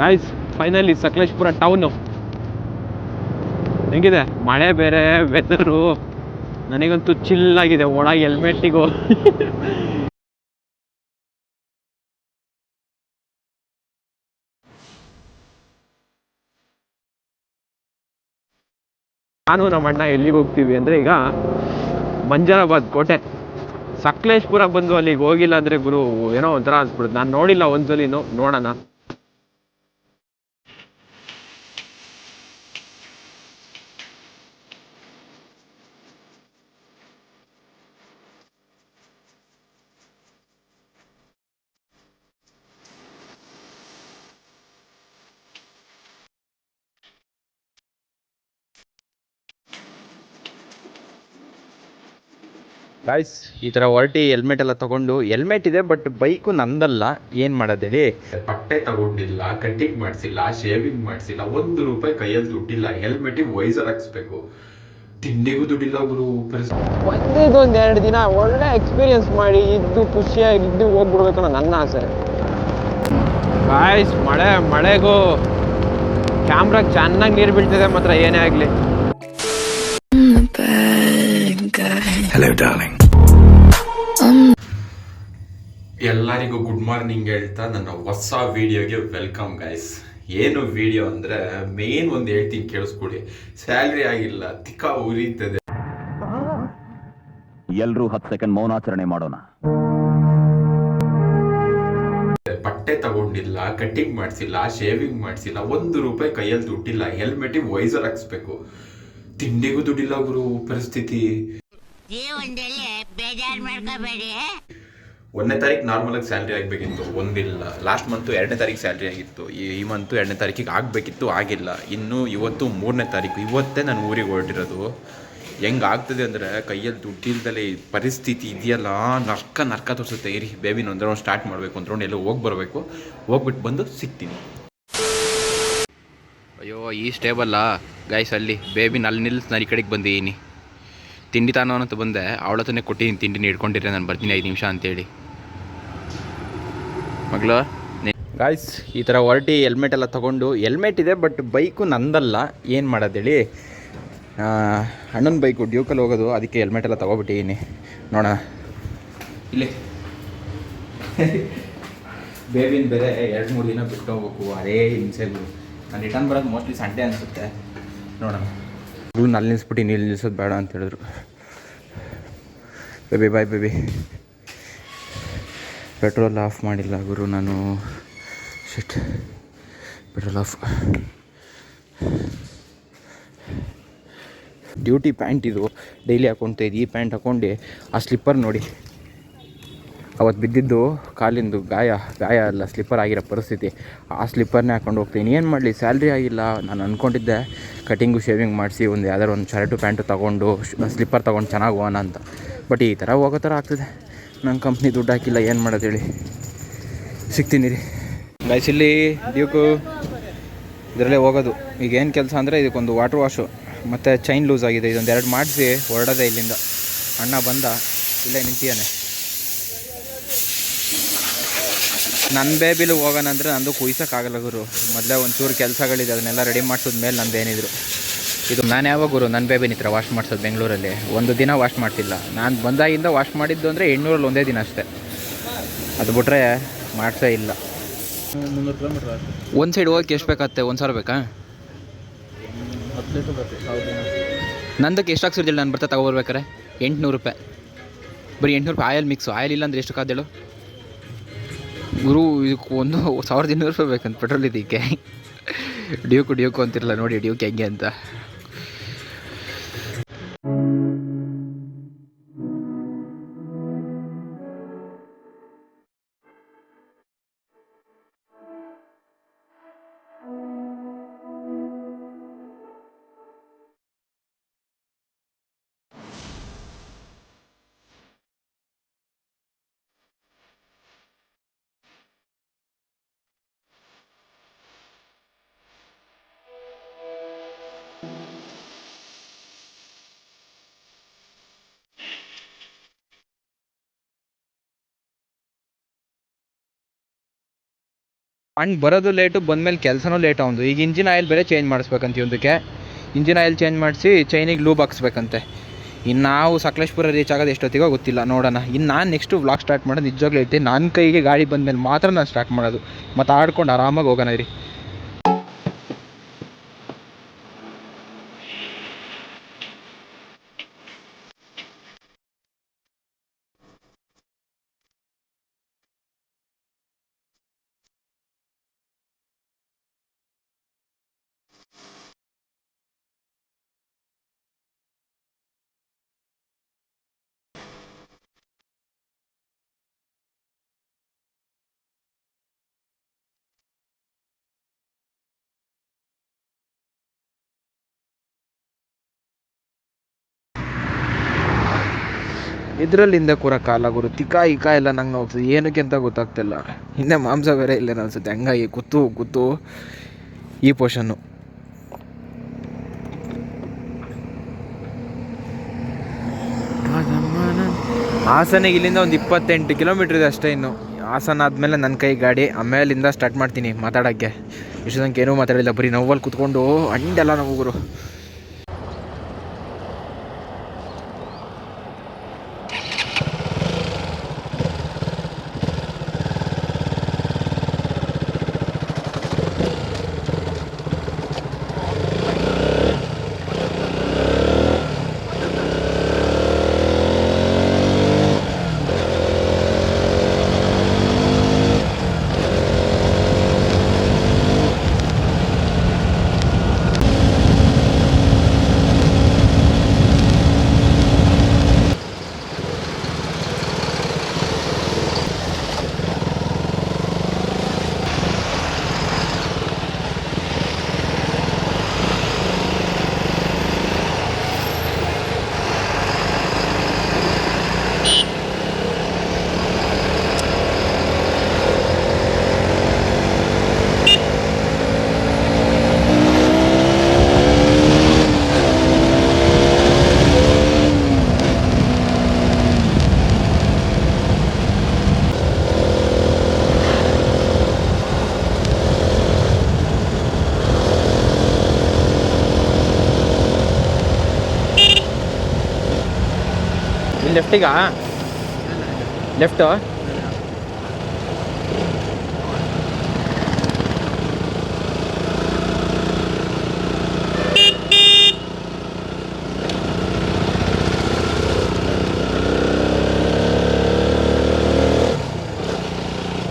Guys finally Sakleshpur town ಹೆಂಗಿದೆ? ಮಳೆ ಬೇರೆ ವೆದರು ನನಗಂತೂ ಚಿಲ್ಲಾಗಿದೆ ಒಳಗೆ ಹೆಲ್ಮೆಟ್ಟಿಗೂ ನಾನು ನಮ್ಮ ಅಣ್ಣ ಎಲ್ಲಿಗೆ ಹೋಗ್ತೀವಿ ಅಂದರೆ ಈಗ ಮಂಜರಾಬಾದ್ ಕೋಟೆ. ಸಕಲೇಶ್ಪುರ ಬಂದು ಅಲ್ಲಿಗೆ ಹೋಗಿಲ್ಲ ಅಂದರೆ ಗುರು, ಏನೋ ಒಂಥರ ಅನ್ಸ್ಬಿಡುತ್ತೆ. ನಾನು ನೋಡಿಲ್ಲ ಒಂದ್ಸಲಿನೂ, ನೋಡೋಣ. ಗಾಯ್ಸ್ ಈ ಥರ ಹೊರಟಿ ಹೆಲ್ಮೆಟ್ ಎಲ್ಲ ತಗೊಂಡು ಹೆಲ್ಮೆಟ್ ಇದೆ ಬಟ್ ಬೈಕು ನಂದಲ್ಲ. ಏನು ಮಾಡೋದೇಳಿ? ಬಟ್ಟೆ ತಗೊಂಡಿಲ್ಲ ಕಟ್ಟಿಂಗ್ ಮಾಡಿಸಿಲ್ಲ ಶೇವಿಂಗ್ ಮಾಡಿಸಿಲ್ಲ ಒಂದು ರೂಪಾಯಿ ಕೈಯಲ್ಲಿ ದುಡ್ಡಿಲ್ಲ ಹೆಲ್ಮೆಟಿಗೆ ವೈಸರ್ ಹಾಕ್ಸ್ಬೇಕು. ತಿಂಡಿಗೂ ದುಡ್ಡಿಲ್ಲ ಗುರು ಒಂದು ಎರಡು ದಿನ ಒಳ್ಳೆ ಎಕ್ಸ್ಪೀರಿಯನ್ಸ್ ಮಾಡಿ ಇದ್ದು ಖುಷಿಯಾಗಿ ಇದ್ದು ಹೋಗ್ಬಿಡ್ಬೇಕು ಅನ್ನೋ ನನ್ನ ಆಸೆ. ಗಾಯ್ಸ್ ಮಳೆ ಮಳೆಗೂ ಕ್ಯಾಮ್ರಾಗೆ ಚೆನ್ನಾಗಿ ನೀರು ಬೀಳ್ತಿದೆ ಮಾತ್ರ ಏನೇ ಆಗಲಿ. ಎಲ್ಲರಿಗೂ ಗುಡ್ ಮಾರ್ನಿಂಗ್ ಹೇಳ್ತಾ ನನ್ನ ಹೊಸ ವಿಡಿಯೋಗೆ ವೆಲ್ಕಮ್ ಗೈಸ್ ಏನು ವಿಡಿಯೋ ಅಂದ್ರೆ ಮೇನ್ ಒಂದು ಹೇಳ್ತೀನಿ ಕೇಳಿಸ್ಕೊಡಿ ಸ್ಯಾಲ್ರಿ ಆಗಿಲ್ಲ ತಿಕ್ಕ ಉರಿತದೆ. ಎಲ್ಲರೂ ಹತ್ತು ಸೆಕೆಂಡ್ ಮೌನಾಚರಣೆ ಮಾಡೋಣ. ಬಟ್ಟೆ ತಗೊಂಡಿಲ್ಲ ಕಟ್ಟಿಂಗ್ ಮಾಡಿಸಿಲ್ಲ ಶೇವಿಂಗ್ ಮಾಡಿಸಿಲ್ಲ ಒಂದು ರೂಪಾಯಿ ಕೈಯಲ್ಲಿ ದುಡ್ಡಿಲ್ಲ ಹೆಲ್ಮೆಟಿಗೆ ವೈಸರ್ ಹಾಕ್ಸ್ಬೇಕು. ತಿಂಡಿಗೂ ದುಡ್ಡಿಲ್ಲ ಗುರು ಪರಿಸ್ಥಿತಿ. ಜೀವನದಲ್ಲಿ ಬೇಜಾರು ಮಾಡ್ಕೋಬೇಡಿ ಒಂದನೇ ತಾರೀಕು ನಾರ್ಮಲ್ ಆಗಿ ಸ್ಯಾಲ್ರಿ ಆಗಬೇಕಿತ್ತು ಒಂದಿಲ್ಲ. ಲಾಸ್ಟ್ ಮಂತು ಎರಡನೇ ತಾರೀಕು ಸ್ಯಾಲ್ರಿ ಆಗಿತ್ತು. ಈ ಮಂತು ಎರಡನೇ ತಾರೀಕಿಗೆ ಆಗಬೇಕಿತ್ತು ಆಗಿಲ್ಲ. ಇನ್ನು ಇವತ್ತು ಮೂರನೇ ತಾರೀಕು ಇವತ್ತೇ ನಾನು ಊರಿಗೆ ಹೊರಟಿರೋದು. ಹೆಂಗೆ ಆಗ್ತದೆ ಅಂದರೆ ಕೈಯಲ್ಲಿ ದುಡ್ಡಿಲ್ದಲೇ ಪರಿಸ್ಥಿತಿ ಇದೆಯಲ್ಲ? ನರ್ಕ ನರ್ಕ ತೋರಿಸುತ್ತೆ. ಇರಿ ಬೇಬಿನ ಒಂದು ರೌಂಡ್ ಸ್ಟಾರ್ಟ್ ಮಾಡಬೇಕು ಅಂದ್ರೆ ಎಲ್ಲ ಎಲ್ಲೋ ಹೋಗಿ ಬರಬೇಕು. ಹೋಗ್ಬಿಟ್ಟು ಬಂದು ಸಿಗ್ತೀನಿ. ಅಯ್ಯೋ ಈ ಸ್ಟೇಬಲ್ಲ ಗೈಸ್ ಅಲ್ಲಿ ಬೇಬಿನ ಅಲ್ಲಿ ನಿಲ್ಲಿಸಿ ನಾನು ಈ ಕಡೆಗೆ ಬಂದಿದ್ದೀನಿ. ತಿಂಡಿ ತಾನೋ ಅಂತ ಬಂದೆ. ಅವಳ ಹತ್ರನೇ ಕೊಟ್ಟಿದ್ದೀನಿ ತಿಂಡಿನ ಇಟ್ಕೊಂಡಿದ್ರೆ ನಾನು ಬರ್ತೀನಿ ಐದು ನಿಮಿಷ ಅಂತೇಳಿ. ಮಗಳು ಗಾಯ್ಸ್ ಈ ಥರ ಹೊರಟಿ ಹೆಲ್ಮೆಟ್ ಎಲ್ಲ ತೊಗೊಂಡು ಹೆಲ್ಮೆಟ್ ಇದೆ ಬಟ್ ಬೈಕು ನಂದಲ್ಲ. ಏನು ಮಾಡೋದೇಳಿ ಅಣ್ಣನ ಬೈಕು ಡ್ಯೂಕಲ್ಲಿ ಹೋಗೋದು ಅದಕ್ಕೆ ಹೆಲ್ಮೆಟ್ ಎಲ್ಲ ತೊಗೊಬಿಟ್ಟಿದ್ದೀನಿ. ನೋಡೋಣ. ಇಲ್ಲಿ. ಬೇಬಿನ ಬೇರೆ ಎರಡು ಮೂರು ದಿನ ಬಿಟ್ಟು ಹೋಗ್ಬೇಕು ಅದೇ ಹಿಂಸೆಗಳು ನಾನು ರಿಟರ್ನ್ ಬರೋದು ಮೋಸ್ಟ್ಲಿ ಸಂಡೇ ಅನಿಸುತ್ತೆ. ನೋಡೋಣ. ಇವ್ರು ಅಲ್ಲಿ ನಿಲ್ಲಿಸ್ಬಿಟ್ಟು ನೀಲ್ ನಿಲ್ಲಿಸೋದು ಬೇಡ ಅಂತ ಹೇಳಿದ್ರು. Baby boy baby petrol off ಮಾಡಿಲ್ಲ ಗುರು, ನಾನು shit petrol off duty pant ಇದು. ಡೈಲಿ ಇದ್ದು. ಈ ಪ್ಯಾಂಟ್ ಹಾಕ್ಕೊಂಡು ಆ ಸ್ಲಿಪ್ಪರ್ ನೋಡಿ. ಅವತ್ತು ಬಿದ್ದಿದ್ದು ಕಾಲಿಂದು ಗಾಯ. ಗಾಯ ಅಲ್ಲ ಸ್ಲಿಪ್ಪರ್ ಆಗಿರೋ ಪರಿಸ್ಥಿತಿ. ಆ ಸ್ಲಿಪ್ಪರ್ನೇ ಹಾಕೊಂಡು ಹೋಗ್ತೀನಿ. ಏನು ಮಾಡಲಿ? ಸ್ಯಾಲ್ರಿ ಆಗಿಲ್ಲ. ನಾನು ಅಂದ್ಕೊಂಡಿದ್ದೆ ಕಟಿಂಗು ಶೇವಿಂಗ್ ಮಾಡಿಸಿ ಒಂದು ಯಾವ್ದಾರು ಒಂದು ಶರ್ಟು ಪ್ಯಾಂಟು ತೊಗೊಂಡು ಸ್ಲಿಪ್ಪರ್ ತೊಗೊಂಡು ಚೆನ್ನಾಗಿ ಹೋಗೋಣ ಅಂತ. ಬಟ್ ಈ ಥರ ಹೋಗೋ ಥರ ಆಗ್ತದೆ. ನನ್ನ ಕಂಪ್ನಿ ದುಡ್ಡು ಹಾಕಿಲ್ಲ, ಏನು ಮಾಡೋದು ಹೇಳಿ. ಸಿಗ್ತೀನಿ ರೀ. ಗೈಸ್ ಇಲ್ಲಿ ಡ್ಯೂಕು ಇದರಲ್ಲೇ ಹೋಗೋದು. ಈಗ ಏನು ಕೆಲಸ ಅಂದರೆ ಇದಕ್ಕೊಂದು ವಾಟ್ರ್ ವಾಶು ಮತ್ತು ಚೈನ್ ಲೂಸ್ ಆಗಿದೆ. ಇದೊಂದು ಎರಡು ಮಾಡಿಸಿ ಹೊರಡೋದೆ ಇಲ್ಲಿಂದ. ಅಣ್ಣ ಬಂದ, ಇಲ್ಲೇ ನಿಂತಿಯಾನೆ ನನ್ನ ಬೇಬಿಲಿ ಹೋಗೋಣ ಅಂದರೆ ನಂದು ಕುಯ್ಸೋಕ್ಕಾಗಲ್ಲ ಗುರು. ಮೊದಲೇ ಒಂಚೂರು ಕೆಲಸಗಳಿದೆ ಅದನ್ನೆಲ್ಲ ರೆಡಿ ಮಾಡಿಸಿದ ಮೇಲೆ ನಂದು ಏನಿದ್ರು. ಇದು ನಾನು ಯಾವಾಗ ಗುರು ನನ್ನ ಬೇಬಿನ ಹತ್ರ ವಾಶ್ ಮಾಡಿಸೋದು ಬೆಂಗಳೂರಲ್ಲಿ. ಒಂದು ದಿನ ವಾಶ್ ಮಾಡ್ತಿಲ್ಲ. ನಾನು ಬಂದಾಗಿಂದ ವಾಶ್ ಮಾಡಿದ್ದು ಅಂದರೆ ಎಂಟುನೂರಲ್ಲಿ ಒಂದೇ ದಿನ ಅಷ್ಟೇ. ಅದು ಬಿಟ್ರೆ ಮಾಡಿಸೇ ಇಲ್ಲ. ಒಂದು ಸೈಡ್ ಹೋಗಕ್ಕೆ ಎಷ್ಟು ಬೇಕಾಗುತ್ತೆ? ಒಂದು ಸಾವಿರ ಬೇಕಾ? ನಂದಕ್ಕೆ ಎಷ್ಟು ಹಾಕ್ಸಿರ್ದಿಲ್ಲ ನಾನು ಬರ್ತಾ ತಗೊಬರ್ಬೇಕಾರೆ ಎಂಟುನೂರು ರೂಪಾಯಿ. ಬರೀ ಎಂಟುನೂರು ರೂಪಾಯಿ ಆಯಲ್ ಮಿಕ್ಸು ಆಯಲ್ ಇಲ್ಲ ಅಂದರೆ ಎಷ್ಟು ಕಾದೇಳು ಗುರು, ಇದಕ್ಕೆ ಒಂದು ಸಾವಿರದ ಇನ್ನೂರು ರೂಪಾಯಿ ಬೇಕಂತ, ಪೆಟ್ರೋಲ್ ಇದಕ್ಕೆ. ಡ್ಯೂಕು ಡ್ಯೂಕು ಅಂತಿರಲ್ಲ, ನೋಡಿ ಡ್ಯೂಕ್ ಹೆಂಗೆ ಅಂತ. ಅಂಡ್ ಬರೋದು ಲೇಟು ಬಂದಮೇಲೆ ಕೆಲಸನೂ ಲೇಟ್ ಅವನು ಈಗ ಇಂಜಿನ್ ಆಯಿಲ್ ಬೇರೆ ಚೇಂಜ್ ಮಾಡಿಸ್ಬೇಕಂತ ಇವಂದಕ್ಕೆ ಇಂಜಿನ್ ಆಯಿಲ್ ಚೇಂಜ್ ಮಾಡಿಸಿ ಚೈನಿಗೆ ಲೂಬ್ ಹಾಕ್ಸ್ಬೇಕಂತೆ. ಇನ್ನು ನಾವು ಸಕಲೇಶ್ಪುರ ರೀಚ್ ಆಗೋದು ಎಷ್ಟೊತ್ತಿಗೋ ಗೊತ್ತಿಲ್ಲ, ನೋಡೋಣ. ಇನ್ನು ನಾನು ನೆಕ್ಸ್ಟು ವ್ಲಾಗ್ ಸ್ಟಾರ್ಟ್ ಮಾಡೋದು ನಿಜವಾಗ್ಲೂ ಇರ್ತೀನಿ ನನ್ನ ಕೈಗೆ ಗಾಡಿ ಬಂದಮೇಲೆ ಮಾತ್ರ ನಾನು ಸ್ಟಾರ್ಟ್ ಮಾಡೋದು. ಮತ್ತು ಆಡ್ಕೊಂಡು ಆರಾಮಾಗಿ ಹೋಗೋಣ ರೀ ಇದರಲ್ಲಿಂದ ಕೂರ ಕಾಲ ಗುರು. ತಿಕ್ಕ ಇಕ ಎಲ್ಲ ನಂಗೆ ಹೋಗ್ತದೆ ಏನಕ್ಕೆ ಅಂತ ಗೊತ್ತಾಗ್ತಿಲ್ಲ. ಹಿಂದೆ ಮಾಂಸ ಬೇರೆ ಇಲ್ಲ ಅನ್ಸುತ್ತೆ. ಹಂಗಾಗಿ ಕೂತು ಕೂತು ಈ ಪೋಷನ್ನು ಹಾಸನಿಗೆ ಇಲ್ಲಿಂದ ಒಂದು ಇಪ್ಪತ್ತೆಂಟು ಕಿಲೋಮೀಟ್ರ್ ಇದೆ ಅಷ್ಟೇ ಇನ್ನು. ಹಾಸನ ಆದಮೇಲೆ ನನ್ನ ಕೈ ಗಾಡಿ, ಆಮೇಲಿಂದ ಸ್ಟಾರ್ಟ್ ಮಾಡ್ತೀನಿ ಮಾತಾಡೋಕ್ಕೆ. ಇಷ್ಟು ಏನೂ ಮಾತಾಡಿಲ್ಲ, ಬರೀ ನೋವಲ್ಲಿ ಕುತ್ಕೊಂಡು ಅಂಡೆಲ್ಲ ನಾವು ಗುರು. ಲೆಫ್ಟಿಗಾ? ಲೆಫ್ಟು?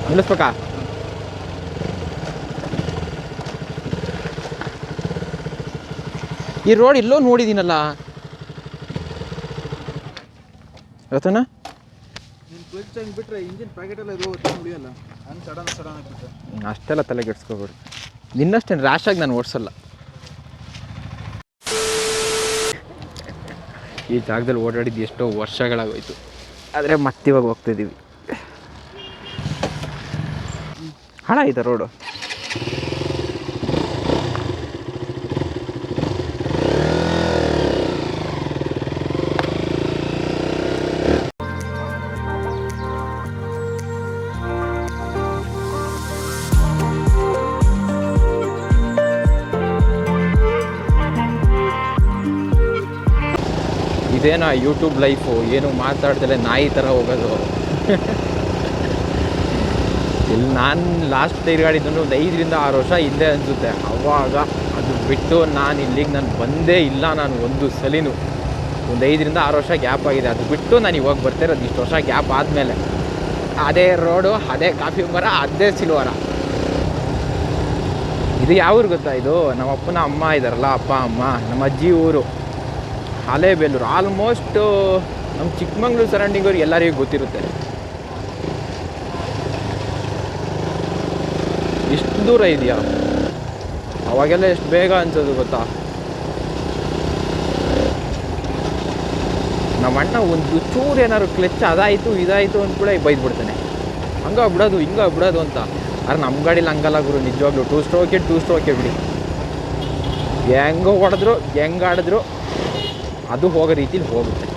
ನಿಲ್ಲಿಸ್ಬೇಕಾ? ಈ ರೋಡ್ ಇಲ್ಲೋ ನೋಡಿದ್ದೀನಲ್ಲ ರತನ? ಬಿಟ್ರೆ ಇಂಜಿನ್ ಪ್ಯಾಕೆಟ್ ಎಲ್ಲ ಇದು ಉಳಿಯಲ್ಲ. ಹಂಗೆ ಸಡನ್ ಸಡನ್ ಆಗಿಬಿಟ್ರೆ ಅಷ್ಟೆಲ್ಲ ತಲೆ ಕೆಡ್ಸ್ಕೋಬೇಡಿ. ನಿನ್ನಷ್ಟೇನು ಆಗಿ ನಾನು ಓಡಿಸಲ್ಲ. ಈ ಜಾಗದಲ್ಲಿ ಓಡಾಡಿದ್ದು ಎಷ್ಟೋ ವರ್ಷಗಳಾಗೋಯ್ತು. ಆದರೆ ಮತ್ತಿವಾಗ ಹೋಗ್ತಿದ್ದೀವಿ ಇದೆ ರೋಡು. ಇದೇನಾ ಯೂಟ್ಯೂಬ್ ಲೈಫು ಏನು ಮಾತಾಡ್ದಲೆ ನಾಯಿ ಥರ ಹೋಗೋದು ಇಲ್ಲಿ ನಾನು ಲಾಸ್ಟ್ ತಿರುಗಾಡಿದ್ದು ಒಂದು ಐದರಿಂದ ಆರು ವರ್ಷ ಹಿಂದೆ ಅನಿಸುತ್ತೆ. ಅವಾಗ ಅದು ಬಿಟ್ಟು ನಾನು ಇಲ್ಲಿಗೆ ನಾನು ಬಂದೇ ಇಲ್ಲ ನಾನು ಒಂದು ಸಲಿನೂ. ಒಂದು ಐದರಿಂದ ಆರು ವರ್ಷ ಗ್ಯಾಪ್ ಆಗಿದೆ. ಅದು ಬಿಟ್ಟು ನಾನು ಇವಾಗ ಬರ್ತಿರೋದು ಇಷ್ಟು ವರ್ಷ ಗ್ಯಾಪ್ ಆದಮೇಲೆ. ಅದೇ ರೋಡು ಅದೇ ಕಾಫಿ ಮರ, ಅದೇ ಸಿಲ್ವರ ಇದು ಯಾವ ಊರು ಗೊತ್ತಾ ಇದು? ನಮ್ಮ ಅಪ್ಪನ ಅಮ್ಮ ಇದ್ದಾರಲ್ಲ ಅಪ್ಪ, ಅಮ್ಮ, ನಮ್ಮ ಅಜ್ಜಿ ಊರು. ಹಲೇಬೇಲೂರು ಆಲ್ಮೋಸ್ಟ್ ನಮ್ಮ ಚಿಕ್ಕಮಂಗ್ಳೂರು ಸರೌಂಡಿಂಗ್ ಅವ್ರಿಗೆ ಎಲ್ಲರಿಗೂ ಗೊತ್ತಿರುತ್ತೆ. ಎಷ್ಟು ದೂರ ಇದೆಯಾ? ಅವಾಗೆಲ್ಲ ಎಷ್ಟು ಬೇಗ ಅನ್ಸೋದು ಗೊತ್ತಾ? ನಮ್ಮ ಅಣ್ಣ ಒಂದು ಚೂರು ಏನಾದ್ರು ಕ್ಲಚ್ ಅದಾಯಿತು, ಇದಾಯಿತು ಅಂತ ಕೂಡ ಬೈದ್ಬಿಡ್ತಾನೆ. ಹಂಗ ಬಿಡೋದು ಹಿಂಗ ಬಿಡೋದು ಅಂತ. ಅರೆ ನಮ್ಮ ಗಾಡೀಲಿ ಹಂಗಲ್ಲ ಗುರು, ನಿಜವಾಗ್ಲೂ. ಟೂ ಸ್ಟ್ರೋಕೆ ಟೂ ಸ್ಟ್ರೋಕೆ ಬಿಡಿ. ಹೆಂಗೋ ಹೊಡೆದ್ರು ಹೆಂಗೆ ಆಡಿದ್ರು ಅದು ಹೋಗೋ ರೀತಿಲಿ ಹೋಗುತ್ತೆ.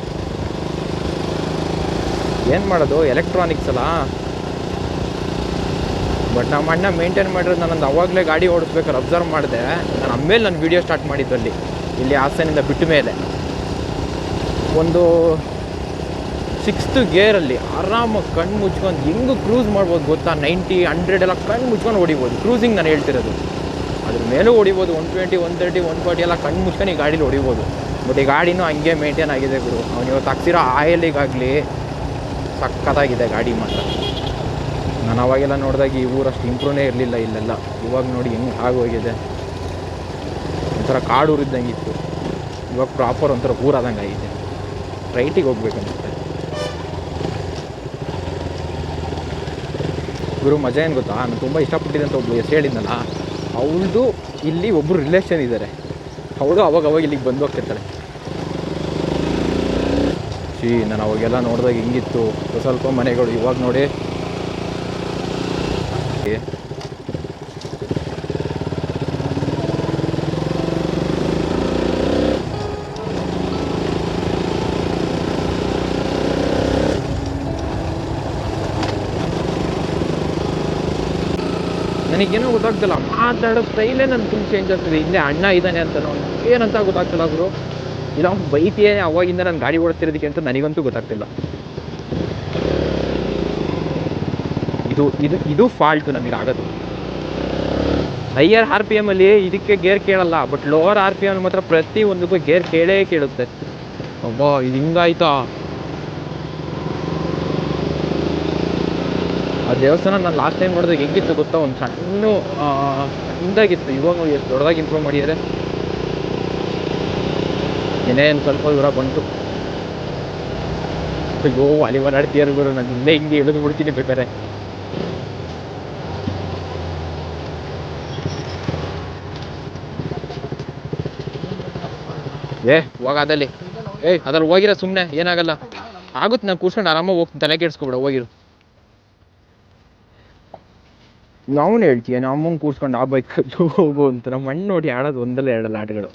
ಏನು ಮಾಡೋದು? ಎಲೆಕ್ಟ್ರಾನಿಕ್ಸ್ ಅಲ್ಲ? ಬಟ್ ನಮ್ಮ ಅಣ್ಣ ಮೇಂಟೈನ್ ಮಾಡಿರೋದು ನಾನೊಂದು ಅವಾಗಲೇ ಗಾಡಿ ಓಡಿಸ್ಬೇಕಾದ್ರೆ ಅಬ್ಸರ್ವ್ ಮಾಡಿದೆ. ನಾನು ಆಮೇಲೆ ನಾನು ವೀಡಿಯೋ ಸ್ಟಾರ್ಟ್ ಮಾಡಿದ್ದು ಅಲ್ಲಿ ಇಲ್ಲಿ ಹಾಸನಿಂದ ಬಿಟ್ಟ ಮೇಲೆ. ಒಂದು ಸಿಕ್ಸ್ತ್ ಗೇರಲ್ಲಿ ಆರಾಮಾಗಿ ಕಣ್ಣು ಮುಚ್ಕೊಂಡು ಹೆಂಗೆ ಕ್ರೂಸ್ ಮಾಡ್ಬೋದು ಗೊತ್ತಾ? ನೈಂಟಿ ಹಂಡ್ರೆಡ್ ಎಲ್ಲ ಕಣ್ಣು ಮುಚ್ಕೊಂಡು ಹೊಡಿಬೋದು ಕ್ರೂಸಿಂಗ್ ನಾನು ಹೇಳ್ತಿರೋದು. ಅದ್ರ ಮೇಲೂ ಹೊಡಿಬೋದು one twenty one thirty one forty ಎಲ್ಲ ಕಣ್ಣು ಮುಚ್ಕೊಂಡು ಈ ಗಾಡೀಲಿ ಹೊಡಿಬೋದು ಬಟ್ ಈ ಗಾಡಿನೂ ಹಂಗೆ ಮೇಂಟೈನ್ ಆಗಿದೆ ಗುರು ಅವ್ನು ಇವತ್ತು ಹಾಕ್ಸಿರೋ ಆಯಲಿಗಾಗಲಿ ಸಖತ್ತಾಗಿದೆ ಗಾಡಿ ಮಾತ್ರ. ನಾನು ಅವಾಗೆಲ್ಲ ನೋಡಿದಾಗ ಈ ಊರಷ್ಟು ಇಂಪ್ರೂವ್ನೇ ಇರಲಿಲ್ಲ ಇಲ್ಲೆಲ್ಲ. ಇವಾಗ ನೋಡಿ ಹೆಂಗೆ ಆಗೋಗಿದೆ. ಒಂಥರ ಕಾಡು ಊರಿದ್ದಂಗೆ ಇತ್ತು ಇವಾಗ ಪ್ರಾಪರ್ ಒಂಥರ ಊರಾದಂಗೆ ಆಗಿದೆ ರೈಟಿಗೆ ಹೋಗ್ಬೇಕನ್ಸುತ್ತೆ. ಗುರು, ಮಜಾ ಏನು ಗೊತ್ತಾ? ನಾನು ತುಂಬ ಇಷ್ಟಪಟ್ಟಿದ್ದಂತ ಒಬ್ಳು ಎಷ್ಟು ಹೇಳಿದ್ನಲ್ಲ. ಅವಳದು ಇಲ್ಲಿ ಒಬ್ಬರು ರಿಲೇಷನ್ ಇದ್ದಾರೆ ಅವಳು ಅವಾಗ ಅವಾಗ ಇಲ್ಲಿಗೆ ಬಂದು ಹೋಗ್ತಿರ್ತಾಳೆ ಶೀ ನಾನು ಅವಾಗೆಲ್ಲ ನೋಡಿದಾಗ ಹಿಂಗಿತ್ತು. ಸ್ವಲ್ಪ ಮನೆಗಳು ಇವಾಗ ನೋಡಿ. ನನಗೇನೋ ಗೊತ್ತಾಗ್ತಿಲ್ಲ. ಮಾತಾಡೋ ಸ್ಟೈಲೇ ನನ್ನ ಫುಲ್ ಚೇಂಜ್ ಆಗ್ತದೆ. ಇಲ್ಲೇ ಅಣ್ಣ ಇದ್ದಾನೆ ಅಂತ ಏನಂತ ಗೊತ್ತಾಗ್ತಿಲ್ಲ ಗುರು? ಇಲ್ಲ, ಅವ್ನು ಬೈತಿಯೇ ಅವಾಗಿಂದ ನಾನು ಗಾಡಿ ಓಡಿಸ್ತಿರೋದಕ್ಕೆ ಅಂತ ನನಗಂತೂ ಗೊತ್ತಾಗ್ತಿಲ್ಲ. ಇದು ಇದು ಇದು ಫಾಲ್ಟು ನಮಗೆ ಆಗೋದು ಹೈಯರ್ ಆರ್ ಪಿ ಎಮ್ಮಲ್ಲಿ ಇದಕ್ಕೆ ಗೇರ್ ಕೇಳಲ್ಲ but lower R P M ಮಾತ್ರ ಪ್ರತಿ ಒಂದಕ್ಕೂ ಗೇರ್ ಕೇಳೇ ಕೇಳುತ್ತೆ. ಅಬ್ಬಾ, ಇದು ಹಿಂಗಾಯ್ತಾ? ಆ ದೇವಸ್ಥಾನ ನಾನು ಲಾಸ್ಟ್ ಟೈಮ್ ನೋಡಿದಾಗ ಹೆಂಗಿತ್ತು ಗೊತ್ತಾ ಒಂದು ಸಣ್ಣ ಸಣ್ಣದಾಗಿತ್ತು ಇವಾಗ ಎಷ್ಟು ದೊಡ್ಡದಾಗಿ ಇಂಪ್ರೂವ್ ಮಾಡಿದ್ದಾರೆ. ಏನೇನು ಸ್ವಲ್ಪ ದೂರ ಬಂತು. ಅಯ್ಯೋ, ವಾಲಿಬಾಲ್ ಆಡ್ತೀಯಾರ ಗುರು? ನಾನು ಹಿಂದೆ ಹಿಂಗೆ ಇಳಿದು ಬಿಡ್ತೀನಿ ಬೇಕಾರೆ ಏ, ಹೋಗ ಅದಲ್ಲಿ ಏಯ್, ಅದ್ರಲ್ಲಿ ಹೋಗಿರ ಸುಮ್ಮನೆ ಏನಾಗಲ್ಲ. ಆಗುತ್ತೆ ನಾನು ಕೂರ್ಸ್ಕೊಂಡು ಆರಾಮಾಗಿ ಹೋಗ್ತೀನಿ ತಲೆ ಕೆಡ್ಸ್ಕೊಬಿಡ, ಹೋಗಿರು. ನಾವು ಹೇಳ್ತೀಯ ನಮ್ಮನ್ನು ಕೂರ್ಸ್ಕೊಂಡು ಆ ಬೈಕ್ ಹೋಗು ಅಂತ. ನಮ್ಮ ಮಣ್ಣು ನೋಡಿ ಆಡೋದು ಒಂದಲ್ಲ ಎರಡಲ್ಲ ಆಟಗಳು.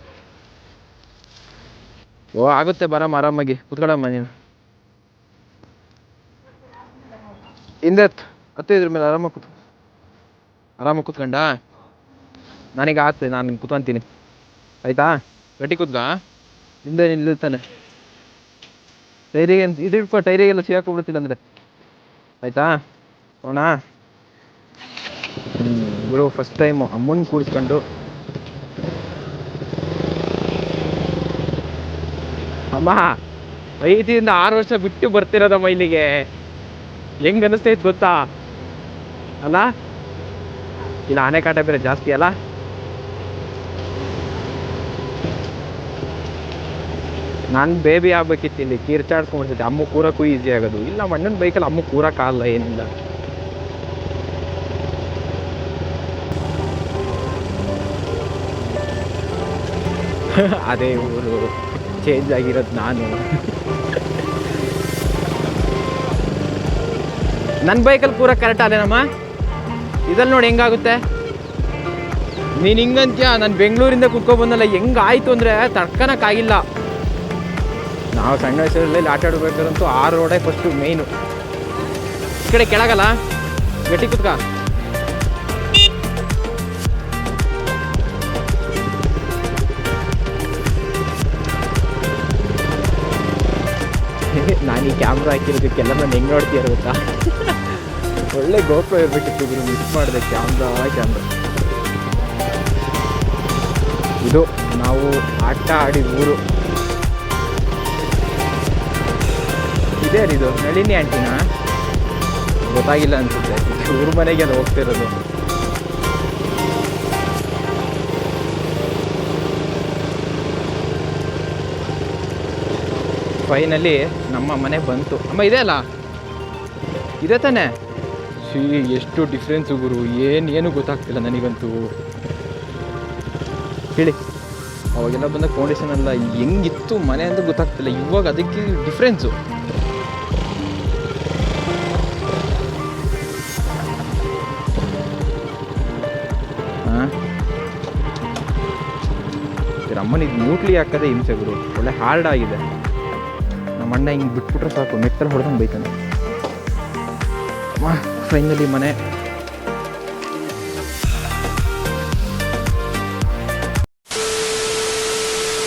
ಓ, ಆಗುತ್ತೆ, ಬರಮ್ಮ, ಆರಾಮಾಗಿ. ಕುತ್ಕೊಳಮ್ಮ ನೀನು. ಹಿಂದೆ ಹತ್ತು ಇದ್ರ ಮೇಲೆ ಆರಾಮಾಗಿ ಕೂತ್ ಆರಾಮಾಗಿ ಕೂತ್ಕೊಂಡ? ನನಗೆ ಆಗ್ತದೆ ನಾನು ಕೂತ್ಕೊಂತೀನಿ. ಆಯ್ತಾ? ಗಟ್ಟಿ ಕೂತ್ಕ ಹಿಂದೆ ನಿಲ್ಲುತ್ತಾನೆ ಟೈರಿಗೆ, ಇದು ಇಟ್ಕೊ, ಟೈರಿಗೆಲ್ಲ ಸಿಗಾಕೊಂಡ್ಬಿಡ್ತಿಲ್ಲ ಅಂದರೆ. ಆಯ್ತಾ? ಹೋಣ ಗುರು ಫಸ್ಟ್ ಟೈಮು ಅಮ್ಮನ ಕೂರಿಸ್ಕೊಂಡು ಅಮ್ಮ ಐದರಿಂದ ಆರು ವರ್ಷ ಬಿಟ್ಟು ಬರ್ತಿರೋದಮ್ಮ ಇಲ್ಲಿಗೆ. ಹೆಂಗ್ ಅನಿಸ್ತೈತೆ ಗೊತ್ತಾ? ಅಲ್ಲ? ಇಲ್ಲ, ಆನೆ ಕಾಟ ಬೇರೆ ಜಾಸ್ತಿ ಅಲ್ಲ? ನಾನು ಬೇಬಿ ಆಗ್ಬೇಕಿತ್ತು ಇಲ್ಲಿ ಕೀರ್ಚಾಡ್ಸ್ಕೊಂಡ್ಬಿಡ್ತೈತೆ ಅಮ್ಮ ಕೂರಕ್ಕೂ ಈಸಿ ಆಗೋದು. ಇಲ್ಲ ಮಣ್ಣನ ಬೈಕಲ್ಲಿ ಅಮ್ಮ ಕೂರಕ್ಕಾಗಲ್ಲ ಏನಿಲ್ಲ. ಅದೇ ಊರು. ಚೇಂಜ್ ಆಗಿರೋದು ನಾನು. ನನ್ನ ಬೈಕಲ್ಲಿ ಪೂರ ಕರೆಕ್ಟ್ ಅದೇನಮ್ಮ ಇದಲ್ಲಿ ನೋಡಿ ಹೆಂಗಾಗುತ್ತೆ? ನೀನು ಹಿಂಗಂತ್ಯ? ನಾನು ಬೆಂಗಳೂರಿಂದ ಕುತ್ಕೊಬಂದಲ್ಲ ಹೆಂಗಾಯ್ತು ಅಂದರೆ ತಡ್ಕೊಳಕ್ಕಾಗಿಲ್ಲ ನಾವು ಸಣ್ಣ ವಯಸ್ಸಲ್ಲಿ ಆಟ ಆಡಬೇಕಾದಂತೂ ಆ ರೋಡೇ ಫಸ್ಟು ಮೇಯ್ನು ಈ ಕಡೆ ಕೆಳಗಲ್ಲ? ಗಟ್ಟಿ ಕುತ್ಕ. ನಾನು ಈ ಕ್ಯಾಮ್ರಾ ಹಾಕಿರೋದಕ್ಕೆಲ್ಲ ನಾನು ಹೆಂಗೆ ನೋಡ್ತೀಯ ಗೊತ್ತಾ? ಒಳ್ಳೆ ಗೋಪ್ರ ಇರಬೇಕಿತ್ತು ಗುರು ಮಿಸ್ ಮಾಡಿದೆ ಕ್ಯಾಮ್ರಾ ಕ್ಯಾಮ್ರಾ ಇದು ನಾವು ಆಟ ಆಡಿದ ಊರು. ಇದೇ ಇದು, ನಳಿನಿ ಆಂಟಿನ ಗೊತ್ತಾಗಿಲ್ಲ ಅನ್ಸುತ್ತೆ. ಮನೆಗೆ ಅದು ಹೋಗ್ತಿರೋದು. ಫೈನಲಿ ನಮ್ಮ ಮನೆ ಬಂತು. ಅಮ್ಮ, ಇದೆ ಅಲ್ಲ? ಇದೆ ತಾನೆ? ಶ್ರೀ ಎಷ್ಟು ಡಿಫ್ರೆನ್ಸ್ ಗುರು. ಏನು ಏನು ಗೊತ್ತಾಗ್ತಿಲ್ಲ ನನಗಂತೂ. ಹೇಳಿ. ಅವಾಗೆಲ್ಲ ಬಂದ ಫೌಂಡೇಶನ್ ಎಲ್ಲ ಹೆಂಗಿತ್ತು ಮನೆ ಅಂತ ಗೊತ್ತಾಗ್ತಿಲ್ಲ. ಇವಾಗ ಅದಕ್ಕೆ ಡಿಫ್ರೆನ್ಸು ಅಮ್ಮನಿಗೆ ಮೂಟ್ಲಿ ಹಾಕದೆ ಹಿಂಸೆ ಗುರು. ಒಳ್ಳೆ ಹಾರ್ಡ್ ಆಗಿದೆ. ನಮ್ಮ ಅಣ್ಣ ಹಿಂಗೆ ಬಿಟ್ಬಿಟ್ರೆ ಸಾಕು ಮೆತ್ತಲ್ಲಿ ಹೊಡೆದಂಗೆ ಬೈತಾನೆ. ಫೈನಲಿ ಮನೆ.